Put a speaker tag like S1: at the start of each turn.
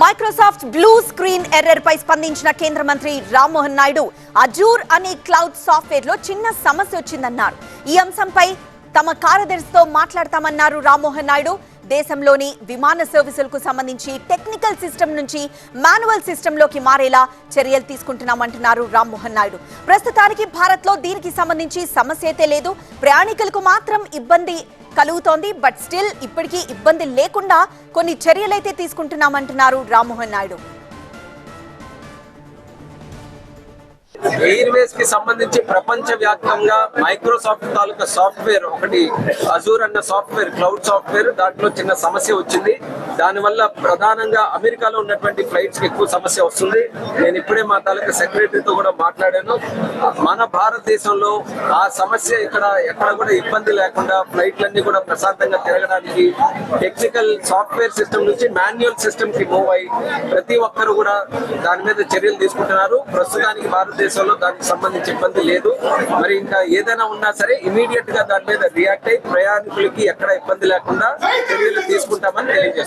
S1: Microsoft blue screen error పై స్పందించిన కేంద్ర మంత్రి రామ్మోహన్ నాయుడు అజూర్ అనే క్లౌడ్ సాఫ్ట్వేర్లో చిన్న సమస్య వచ్చిందన్నారు. ఈ అంశంపై తమ కార్యదర్శితో మాట్లాడతామన్నారు రామ్మోహన్ నాయుడు. దేశంలోని విమాన సర్వీసులకు సంబంధించి టెక్నికల్ సిస్టమ్ నుంచి మాన్యువల్ సిస్టంలోకి మారేలా చర్యలు తీసుకుంటున్నామంటున్నారు రామ్మోహన్ నాయుడు. ప్రస్తుతానికి భారత్లో దీనికి సంబంధించి సమస్య అయితే లేదు. ప్రయాణికులకు మాత్రం ఇబ్బంది కలుగుతోంది. బట్ స్టిల్ ఇప్పటికీ ఇబ్బంది లేకుండా కొన్ని చర్యలైతే తీసుకుంటున్నామంటున్నారు రామ్మోహన్ నాయుడు.
S2: ఎయిర్వేస్కి సంబంధించి ప్రపంచ వ్యాప్తంగా మైక్రోసాఫ్ట్ తాలూకా సాఫ్ట్వేర్ ఒకటి అజూర్ అన్న సాఫ్ట్వేర్ క్లౌడ్ సాఫ్ట్వేర్ దాంట్లో చిన్న సమస్య వచ్చింది. దానివల్ల ప్రధానంగా అమెరికాలో ఉన్నటువంటి ఫ్లైట్స్కి ఎక్కువ సమస్య వస్తుంది. నేను ఇప్పుడే మా తాలూకా సెక్రటరీతో కూడా మాట్లాడాను. మన భారతదేశంలో ఆ సమస్య ఇక్కడ ఎక్కడ కూడా ఇబ్బంది లేకుండా ఫ్లైట్లన్నీ కూడా ప్రశాంతంగా తిరగడానికి టెక్నికల్ సాఫ్ట్వేర్ సిస్టమ్ నుంచి మాన్యువల్ సిస్టమ్కి మూవ్ అయ్యి ప్రతి ఒక్కరు కూడా దాని మీద చర్యలు తీసుకుంటున్నారు. ప్రస్తుతానికి భారతదేశంలో దానికి సంబంధించి ఇబ్బంది లేదు. మరి ఇంకా ఏదైనా ఉన్నా సరే ఇమీడియట్గా దాని మీద రియాక్ట్ అయ్యి ప్రయాణికులకి ఎక్కడ ఇబ్బంది లేకుండా చర్యలు తీసుకుంటామని తెలియజేస్తున్నాం